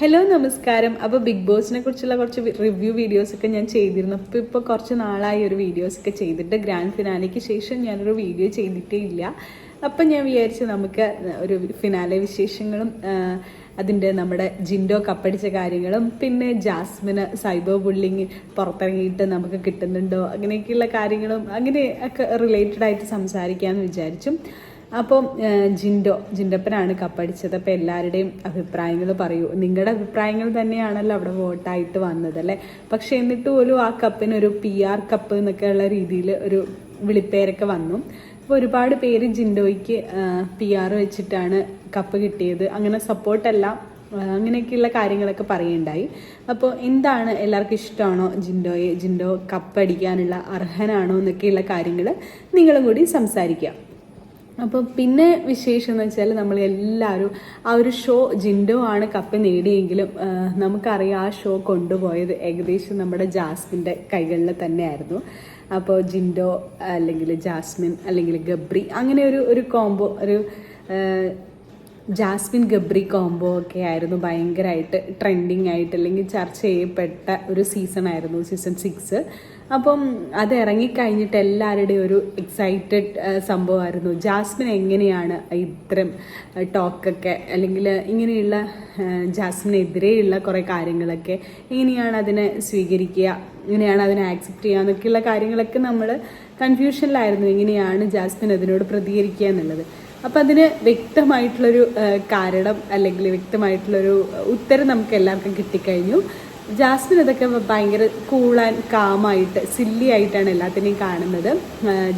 Hello നമസ്കാരം. അപ്പോൾ big ബോസിനെ കുറിച്ചുള്ള കുറച്ച് റിവ്യൂ വീഡിയോസ് ഒക്കെ ഞാൻ ചെയ്തിരുന്നു. അപ്പോൾ ഇപ്പോൾ കുറച്ച് നാളായി ഒരു വീഡിയോസ് ഒക്കെ ചെയ്തിട്ട്. ഗ്രാൻഡ് ഫിനാലയ്ക്ക് ശേഷം ഞാനൊരു വീഡിയോ ചെയ്തിട്ടേ ഇല്ല. അപ്പം ഞാൻ വിചാരിച്ചു നമുക്ക് ഒരു ഫിനാലെ വിശേഷങ്ങളും അതിന്റെ നമ്മുടെ ജിൻഡോ കപ്പടിച്ച കാര്യങ്ങളും പിന്നെ ജാസ്മിന് സൈബർ ബുള്ളിങ് പുറത്തിറങ്ങിയിട്ട് നമുക്ക് കിട്ടുന്നുണ്ടോ? അങ്ങനെയൊക്കെയുള്ള കാര്യങ്ങളും അങ്ങനെ ഒക്കെ റിലേറ്റഡ് ആയിട്ട് സംസാരിക്കാമെന്ന് വിചാരിച്ചു. അപ്പം ജിൻഡോ ജിൻഡപ്പനാണ് കപ്പടിച്ചത്. അപ്പം എല്ലാവരുടെയും അഭിപ്രായങ്ങൾ പറയൂ. നിങ്ങളുടെ അഭിപ്രായങ്ങൾ തന്നെയാണല്ലോ അവിടെ വോട്ടായിട്ട് വന്നത് അല്ലേ പക്ഷെ എന്നിട്ട് പോലും ആ കപ്പിന് ഒരു പി ആർ കപ്പ് എന്നൊക്കെ ഉള്ള രീതിയിൽ ഒരു വിളിപ്പേരൊക്കെ വന്നു. അപ്പോൾ ഒരുപാട് പേര് ജിൻഡോയ്ക്ക് പി ആർ വെച്ചിട്ടാണ് കപ്പ് കിട്ടിയത്. അങ്ങനെ സപ്പോർട്ടല്ല അങ്ങനെയൊക്കെയുള്ള കാര്യങ്ങളൊക്കെ പറയുണ്ടായി അപ്പോൾ എന്താണ് എല്ലാവർക്കും ഇഷ്ടമാണോ ജിൻഡോയെ ജിൻഡോ കപ്പടിക്കാനുള്ള അർഹനാണോ എന്നൊക്കെയുള്ള കാര്യങ്ങൾ നിങ്ങളും കൂടി സംസാരിക്കാം. അപ്പോൾ പിന്നെ വിശേഷം എന്ന് വെച്ചാൽ നമ്മൾ എല്ലാവരും ആ ഒരു ഷോ ജിൻഡോ ആണ് കപ്പ് നേടിയെങ്കിലും നമുക്കറിയാം ആ ഷോ കൊണ്ടുപോയത് ഏകദേശം നമ്മുടെ ജാസ്മിന്റെ കൈകളിൽ തന്നെയായിരുന്നു. അപ്പോൾ ജിൻഡോ അല്ലെങ്കിൽ ജാസ്മിൻ അല്ലെങ്കിൽ ഗബ്രി അങ്ങനെ ഒരു ഒരു കോംബോ ഒരു ജാസ്മിൻ ഗബ്രി കോംബോ ഒക്കെ ആയിരുന്നു ഭയങ്കരമായിട്ട് ട്രെൻഡിങ് ആയിട്ട് അല്ലെങ്കിൽ ചർച്ച ചെയ്യപ്പെട്ട ഒരു സീസൺ ആയിരുന്നു സീസൺ സിക്സ് അപ്പം അത് ഇറങ്ങിക്കഴിഞ്ഞിട്ട് എല്ലാവരുടെയും ഒരു എക്സൈറ്റഡ് സംഭവമായിരുന്നു. ജാസ്മിൻ എങ്ങനെയാണ് ഇത്തരം ടോക്കൊക്കെ അല്ലെങ്കിൽ ഇങ്ങനെയുള്ള ജാസ്മിനെതിരെയുള്ള കുറേ കാര്യങ്ങളൊക്കെ എങ്ങനെയാണ് അതിനെ സ്വീകരിക്കുക എങ്ങനെയാണ് അതിനെ ആക്സെപ്റ്റ് ചെയ്യുക എന്നൊക്കെയുള്ള കാര്യങ്ങളൊക്കെ നമ്മൾ കൺഫ്യൂഷനിലായിരുന്നു എങ്ങനെയാണ് ജാസ്മിൻ അതിനോട് പ്രതികരിക്കുക എന്നുള്ളത്. അപ്പം അതിന് വ്യക്തമായിട്ടുള്ളൊരു കാരണം അല്ലെങ്കിൽ വ്യക്തമായിട്ടുള്ളൊരു ഉത്തരം നമുക്ക് എല്ലാവർക്കും കിട്ടിക്കഴിഞ്ഞു. ജാസ്മിൻ അതൊക്കെ ഭയങ്കര കൂൾ ആൻഡ് കാമായിട്ട് സില്ലി ആയിട്ടാണ് എല്ലാത്തിനെയും കാണുന്നത്.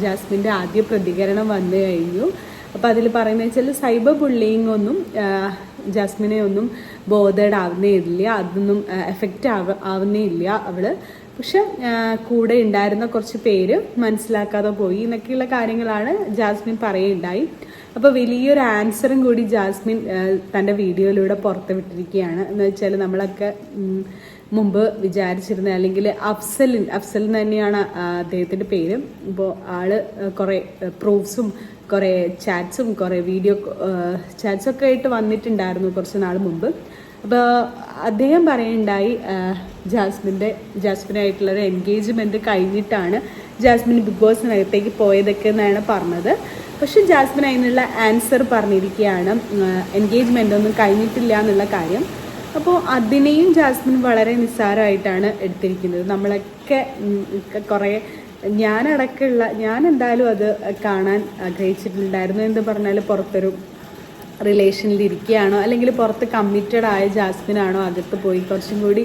ജാസ്മിന്റെ ആദ്യ പ്രതികരണം വന്നു കഴിഞ്ഞു. അപ്പോൾ അതിൽ പറയുന്നത് വെച്ചാൽ സൈബർ ബുള്ളിങ് ഒന്നും ജാസ്മിനെ ഒന്നും ബോധേഡ് ആവുന്നേ ഇല്ല അതൊന്നും എഫക്റ്റ് ആവ ആവുന്നേ ഇല്ല അവൾ. പക്ഷെ കൂടെ ഉണ്ടായിരുന്ന കുറച്ച് പേര് മനസ്സിലാക്കാതെ പോയി. എന്നൊക്കെയുള്ള കാര്യങ്ങളാണ് ജാസ്മിൻ പറയുണ്ടായി അപ്പോൾ വലിയൊരു ആൻസറും കൂടി ജാസ്മിൻ തന്റെ വീഡിയോയിലൂടെ പുറത്ത് വിട്ടിരിക്കുകയാണ്. എന്ന് വെച്ചാൽ നമ്മളൊക്കെ മുമ്പ് വിചാരിച്ചിരുന്ന അല്ലെങ്കിൽ അഫ്സലിൻ അഫ്സൽ തന്നെയാണ് അദ്ദേഹത്തിന്റെ പേര്. ഇപ്പോൾ ആൾ കുറേ പ്രൂഫ്സും കുറേ ചാറ്റ്സും കുറേ വീഡിയോ ചാറ്റ്സൊക്കെ ആയിട്ട് വന്നിട്ടുണ്ടായിരുന്നു കുറച്ച് നാൾ മുമ്പ്. അപ്പോൾ അദ്ദേഹം പറയുണ്ടായി ജാസ്മിന്റെ ജാസ്മിനായിട്ടുള്ളൊരു എൻഗേജ്മെന്റ് കഴിഞ്ഞിട്ടാണ് ജാസ്മിൻ ബിഗ് ബോസിനകത്തേക്ക് പോയതൊക്കെ എന്നാണ് പറഞ്ഞത്. പക്ഷെ ജാസ്മിൻ അതിനുള്ള ആൻസർ പറഞ്ഞിരിക്കുകയാണ്. എൻഗേജ്മെന്റ് ഒന്നും കഴിഞ്ഞിട്ടില്ല എന്നുള്ള കാര്യം. അപ്പോൾ അതിനെയും ജാസ്മിൻ വളരെ നിസ്സാരമായിട്ടാണ് എടുത്തിരിക്കുന്നത്. നമ്മളൊക്കെ കുറേ ഞാനടക്കമുള്ള ഞാൻ എന്തായാലും അത് കാണാൻ ആഗ്രഹിച്ചിട്ടുണ്ടായിരുന്നു. എന്ന് പറഞ്ഞാൽ പുറത്തൊരു റിലേഷനിൽ ഇരിക്കുകയാണോ അല്ലെങ്കിൽ പുറത്ത് കമ്മിറ്റഡ് ആയ ജാസ്മിനാണോ അകത്ത് പോയി കുറച്ചും കൂടി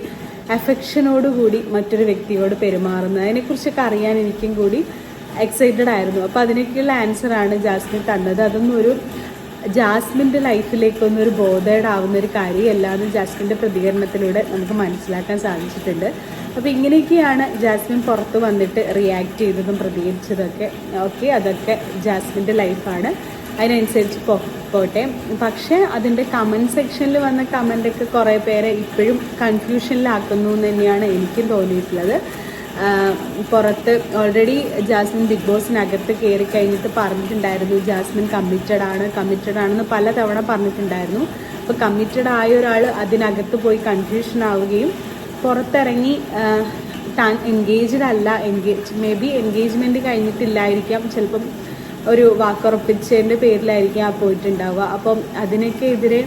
അഫെക്ഷനോട് കൂടി മറ്റൊരു വ്യക്തിയോട് പെരുമാറുന്നത്. അതിനെക്കുറിച്ചൊക്കെ അറിയാൻ എനിക്കും കൂടി എക്സൈറ്റഡ് ആയിരുന്നു. അപ്പോൾ അതിനൊക്കെയുള്ള ആൻസറാണ് ജാസ്മിൻ തന്നത്. അതൊന്നും ഒരു ജാസ്മിന്റെ ലൈഫിലേക്കൊന്നും ഒരു ബോധേഡ് ആവുന്ന ഒരു കാര്യമല്ല എന്ന് ജാസ്മിന്റെ പ്രതികരണത്തിലൂടെ നമുക്ക് മനസ്സിലാക്കാൻ സാധിച്ചിട്ടുണ്ട്. അപ്പോൾ ഇങ്ങനെയൊക്കെയാണ് ജാസ്മിൻ പുറത്ത് വന്നിട്ട് റിയാക്ട് ചെയ്തതും പ്രതികരിച്ചതൊക്കെ. ഓക്കെ അതൊക്കെ ജാസ്മിന്റെ ലൈഫാണ് അതിനനുസരിച്ച് പോ പോട്ടെ. പക്ഷേ അതിന്റെ കമന്റ് സെക്ഷനിൽ വന്ന കമന്റൊക്കെ കുറേ പേരെ ഇപ്പോഴും കൺഫ്യൂഷനിലാക്കുന്നു എന്ന് തന്നെയാണ് എനിക്കും തോന്നിയിട്ടുള്ളത്. പുറത്ത് ഓൾറെഡി ജാസ്മിൻ ബിഗ് ബോസിനകത്ത് കയറി കഴിഞ്ഞിട്ട് പറഞ്ഞിട്ടുണ്ടായിരുന്നു ജാസ്മിൻ കമ്മിറ്റഡ് ആണ് കമ്മിറ്റഡ് ആണെന്ന് പല തവണ പറഞ്ഞിട്ടുണ്ടായിരുന്നു. അപ്പോൾ കമ്മിറ്റഡ് ആയ ഒരാൾ അതിനകത്ത് പോയി കൺഫ്യൂഷൻ ആവുകയും പുറത്തിറങ്ങി താൻ എൻഗേജ്ഡ് അല്ല എൻഗേജ് മേ ബി എൻഗേജ്മെന്റ് കഴിഞ്ഞിട്ടില്ലായിരിക്കാം. ചിലപ്പം ഒരു വാക്കുറപ്പിച്ചതിന്റെ പേരിലായിരിക്കും ആ പോയിട്ടുണ്ടാവുക. അപ്പം അതിനൊക്കെ എതിരെ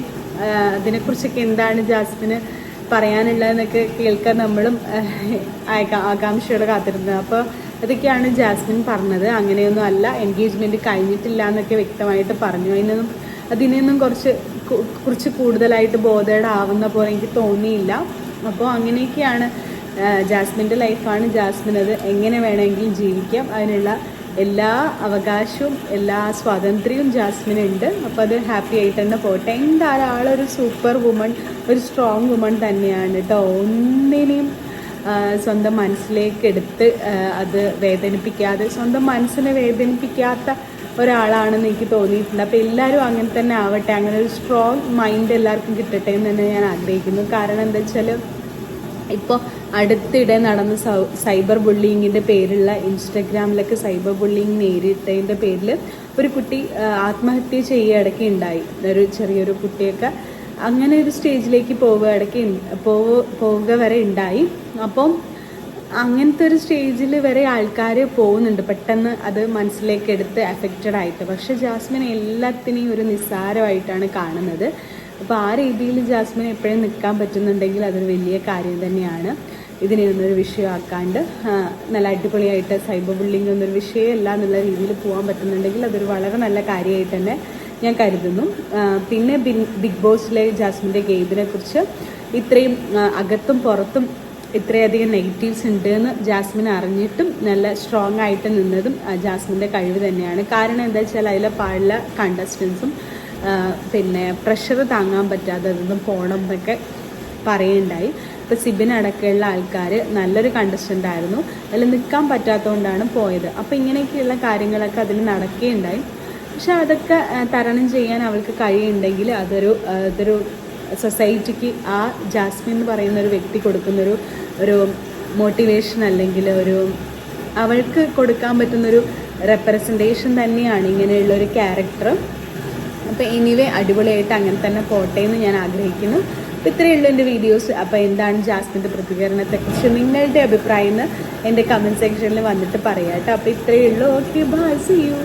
അതിനെക്കുറിച്ചൊക്കെ എന്താണ് ജാസ്മിന് പറയാനുള്ളതെന്നൊക്കെ കേൾക്കാൻ നമ്മളും ആകാംക്ഷയോടെ കാത്തിരുന്നത് അപ്പോൾ അതൊക്കെയാണ് ജാസ്മിൻ പറഞ്ഞത്. അങ്ങനെയൊന്നും അല്ല. എൻഗേജ്മെന്റ് കഴിഞ്ഞിട്ടില്ല എന്നൊക്കെ വ്യക്തമായിട്ട് പറഞ്ഞു. അതിനൊന്നും അതിനെയൊന്നും കുറച്ച് കുറച്ച് കൂടുതലായിട്ട് ബോധേഡ് ആവുന്ന പോലെ എനിക്ക് തോന്നിയില്ല. അപ്പോൾ അങ്ങനെയൊക്കെയാണ് ജാസ്മിന്റെ ലൈഫാണ് ജാസ്മിൻ അത് എങ്ങനെ വേണമെങ്കിലും ജീവിക്കാം. അതിനുള്ള എല്ലാ അവകാശവും എല്ലാ സ്വാതന്ത്ര്യവും ജാസ്മിനുണ്ട് അപ്പോൾ അത് ഹാപ്പി ആയിട്ട് തന്നെ പോട്ടെ. എന്തായാലും ആളൊരു സൂപ്പർ വുമൺ ഒരു സ്ട്രോങ് വുമൺ തന്നെയാണ് കേട്ടോ ഒന്നിനെയും സ്വന്തം മനസ്സിലേക്ക് എടുത്ത് അത് വേദനിപ്പിക്കാതെ സ്വന്തം മനസ്സിനെ വേദനിപ്പിക്കാത്ത ഒരാളാണെന്ന് എനിക്ക് തോന്നിയിട്ടുണ്ട്. അപ്പോൾ എല്ലാവരും അങ്ങനെ തന്നെ ആവട്ടെ. അങ്ങനെ ഒരു സ്ട്രോങ് മൈൻഡ് എല്ലാവർക്കും കിട്ടട്ടെ എന്ന് തന്നെ ഞാൻ ആഗ്രഹിക്കുന്നു. കാരണം എന്താ വെച്ചാൽ ഇപ്പോൾ അടുത്തിടെ നടന്ന സൈബർ ബുള്ളിങ്ങിന്റെ പേരുള്ള ഇൻസ്റ്റഗ്രാമിലൊക്കെ സൈബർ ബുള്ളിങ് നേരിട്ടതിന്റെ പേരിൽ ഒരു കുട്ടി ആത്മഹത്യ ചെയ്യുകയടക്കെ ഉണ്ടായി. ഒരു ചെറിയൊരു കുട്ടിയൊക്കെ അങ്ങനെ ഒരു സ്റ്റേജിലേക്ക് പോവുക ഇടയ്ക്ക് പോവുക പോവുക വരെ ഉണ്ടായി. അപ്പം അങ്ങനത്തെ ഒരു സ്റ്റേജിൽ വരെ ആൾക്കാർ പോകുന്നുണ്ട്. പെട്ടെന്ന് അത് മനസ്സിലേക്ക് എടുത്ത് അഫക്റ്റഡ് ആയിട്ട്. പക്ഷെ ജാസ്മിൻ എല്ലാത്തിനെയും ഒരു നിസ്സാരമായിട്ടാണ് കാണുന്നത്. അപ്പോൾ ആ രീതിയിൽ ജാസ്മിൻ എപ്പോഴും നിൽക്കാൻ പറ്റുന്നുണ്ടെങ്കിൽ അതൊരു വലിയ കാര്യം തന്നെയാണ്. ഇതിനെ ഒന്നൊരു വിഷയമാക്കാണ്ട് നല്ല അടിപൊളിയായിട്ട് സൈബർ ബുള്ളിങ് എന്നൊരു വിഷയമല്ല എന്നുള്ള രീതിയിൽ പോകാൻ പറ്റുന്നുണ്ടെങ്കിൽ അതൊരു വളരെ നല്ല കാര്യമായിട്ട് തന്നെ ഞാൻ കരുതുന്നു. പിന്നെ ബിഗ് ബോസിലെ ജാസ്മിന്റെ ഗെയിമിനെ കുറിച്ച് ഇത്രയും അകത്തും പുറത്തും ഇത്രയധികം നെഗറ്റീവ്സ് ഉണ്ട് എന്ന് ജാസ്മിൻ അറിഞ്ഞിട്ടും നല്ല സ്ട്രോങ് ആയിട്ട് നിന്നതും ജാസ്മിന്റെ കഴിവ് തന്നെയാണ്. കാരണം എന്താ വെച്ചാൽ അതിലെ പല കണ്ടസ്റ്റൻസും പിന്നെ പ്രഷർ താങ്ങാൻ പറ്റാതെ അതൊന്നും പോകണം എന്നൊക്കെ പറയുണ്ടായി ഇപ്പോൾ സിബിൻ അടക്കമുള്ള ആൾക്കാർ നല്ലൊരു കണ്ടസ്റ്റന്റ് ആയിരുന്നു. അതിൽ നിൽക്കാൻ പറ്റാത്തതുകൊണ്ടാണ് പോയത്. അപ്പോൾ ഇങ്ങനെയൊക്കെയുള്ള കാര്യങ്ങളൊക്കെ അതിൽ നടക്കുകയുണ്ടായി പക്ഷെ അതൊക്കെ തരണം ചെയ്യാൻ അവൾക്ക് കഴിയുണ്ടെങ്കിൽ അതൊരു ഇതൊരു സൊസൈറ്റിക്ക് ആ ജാസ്മിൻ എന്ന് പറയുന്ന ഒരു വ്യക്തി കൊടുക്കുന്നൊരു ഒരു മോട്ടിവേഷൻ അല്ലെങ്കിൽ ഒരു അവൾക്ക് കൊടുക്കാൻ പറ്റുന്നൊരു റെപ്രസെന്റേഷൻ തന്നെയാണ് ഇങ്ങനെയുള്ള ഒരു ക്യാരക്ടർ അപ്പോൾ എനിവേ അടിപൊളിയായിട്ട് അങ്ങനെ തന്നെ പോട്ടെ എന്ന് ഞാൻ ആഗ്രഹിക്കുന്നു. അപ്പോൾ ഇത്രയേ ഉള്ളൂ എന്റെ വീഡിയോസ് അപ്പോൾ എന്താണ് ജാസ്മിന്റെ പ്രതികരണത്തെക്കുറിച്ച് നിങ്ങളുടെ അഭിപ്രായം എന്ന് എന്റെ കമന്റ് സെക്ഷനിൽ വന്നിട്ട് പറയാം കേട്ടോ. അപ്പോൾ ഇത്രയേ ഉള്ളൂ. Okay bye C U